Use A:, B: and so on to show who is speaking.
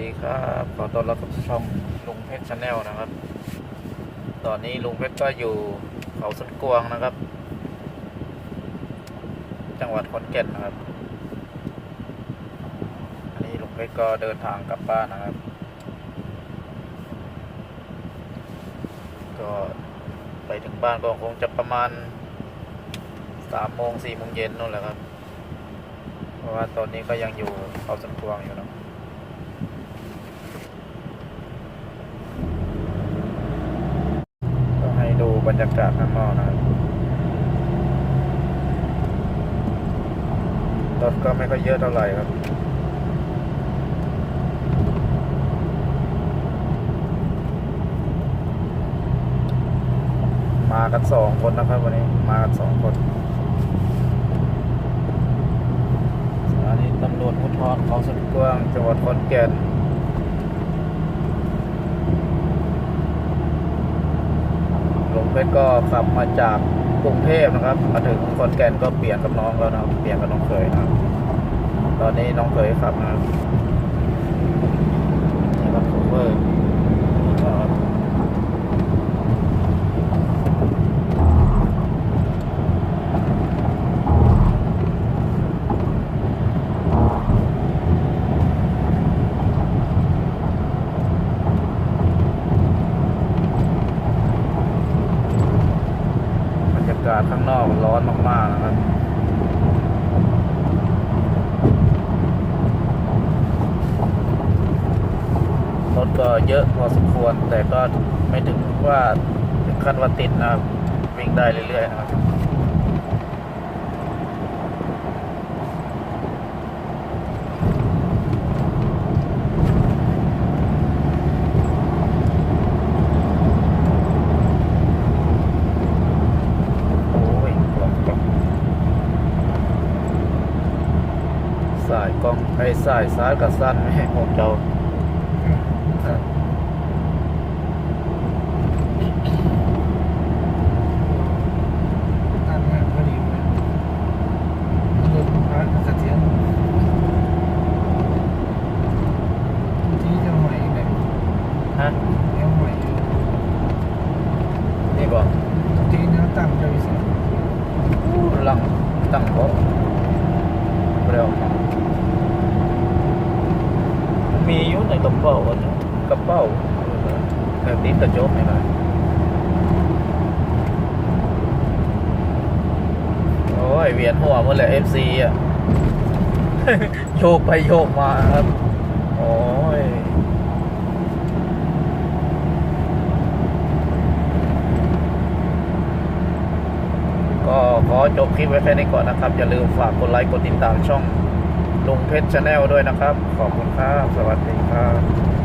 A: ดีครับขอต้อนรับเข้าสู่ช่องลุงเพชรชาแนลนะครับ ตอนนี้ลุงเพชรก็อยู่เขาสวนกวงนะครับ จังหวัดขอนแก่นนะครับ อันนี้ลุงเพชรก็เดินทางกลับบ้านนะครับ ก็ไปถึงบ้านก็คงจะประมาณสามโมงสี่โมงเย็นนู่นแหละครับ เพราะว่าตอนนี้ก็ยังอยู่เขาสวนกวงอยู่นะ ก็ให้ดู บรรยากาศข้างนอกนะครับรถก็ไม่ค่อยเยอะเท่าไหร่ครับมากันสองคนนะครับวันนี้มากันสองคนสถานีตำรวจภูธรเขาสุดกว้างจังหวัดขอนแก่น หลวง เพชรก็ขับมาจากกรุงเทพนะครับ มาถึงคอนแก่นก็เปลี่ยนกับน้องแล้วนะครับเปลี่ยนกับน้องเคยนะตอนนี้น้องเคยขับนะครับนี่ครับโคเวอร์ครับบรรยากา ศข้างนอกร้อนมากๆนะครับรถก็เยอะพอสมควร แต่ก็ไม่ถึงว่าถึงขั้นว่าติดนะครับ วิ่งได้เรื่อยๆนะครับ โอ้ยกล่องกล่อง สายกองไอ้สายซ้ายกับสั้นไม่ให้ผมเจ้า
B: นี่บอ
A: ก
B: ตีเนื้อตั้งจะวิเศษ
A: หลังตั้งโต๊ะ เร็วมีอยู่ในกระเป๋าอันนี้กระเป๋าแบบนี้กระจกไม่ได้โอ้ยเวียนหัวหมดเลยเอฟซีอะ โยกไปโยกมาครับ โอ้ย ก็ขอ จบคลิปไว้แค่นี้ก่อนนะครับ อย่าลืมฝากกดไลค์กดติดตามช่องลุงเพชรชาแนลด้วยนะครับ ขอบคุณครับ สวัสดีครับ